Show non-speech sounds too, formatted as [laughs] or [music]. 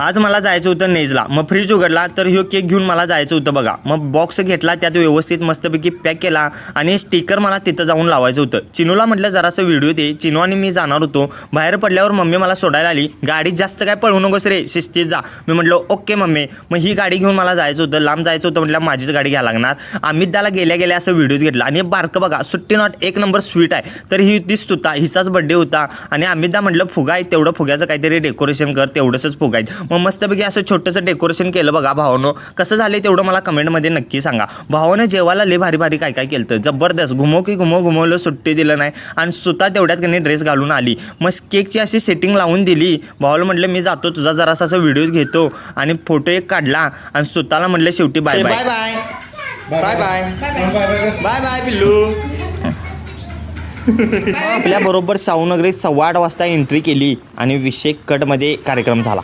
आज मला जायचं होतं नेजला. मग फ्रीज उघडला तर ह्यो केक घेऊन मला जायचं होतं बघा. मग बॉक्स घेतला त्यात व्यवस्थित मस्तपैकी पॅक केला आणि स्टिकर मला तिथं जाऊन लावायचं होतं. चिनूला म्हटलं जरासं व्हिडिओ दे. चिनू आणि मी जाणार होतो. बाहेर पडल्यावर मम्मी मला सोडायला आली. गाडी जास्त काय पळवू नकोस रे शिस्तीत जा. मी म्हटलं ओके मम्मी. मग ही गाडी घेऊन मला जायचं होतं. लांब जायचं होतं म्हटलं माझीच गाडी घ्यायला लागणार. अमित त्याला गेल्या गेल्या असं व्हिडिओ घेतला. आणि बारकं बघा सुट्टी नॉट एक नंबर स्वीट आहे. तर ही ती स्तुता हिचाच बड्डे होता. आणि अमितदा म्हटलं फुगा आहे तेवढं फुग्याचं काहीतरी डेकोरेशन कर तेवढंच फुगायचं. मग मस्तपैकी असं छोटंसं डेकोरेशन केलं बघा भावानं. कसं झालं तेवढं मला कमेंटमध्ये नक्की सांगा. भावानं जेवायला लय भारी भारी काय काय केलं जबरदस्त. घुमो की घुमो घुमवलं सुट्टी दिलं नाही. आणि सुद्धा तेवढ्यात त्यांनी ड्रेस घालून आली. मग केकची अशी सेटिंग लावून दिली. भावाला म्हटलं मी जातो तुझा जरासा असं व्हिडिओ घेतो. आणि फोटो एक काढला. आणि सुताला म्हटलं शेवटी bye bye bye bye bye bye bye पिल्लू. [laughs] आपल्या बरोबर शाहूनगरीत सव्वा आठ वाजता एंट्री केली आणि विषय कटमध्ये कार्यक्रम झाला.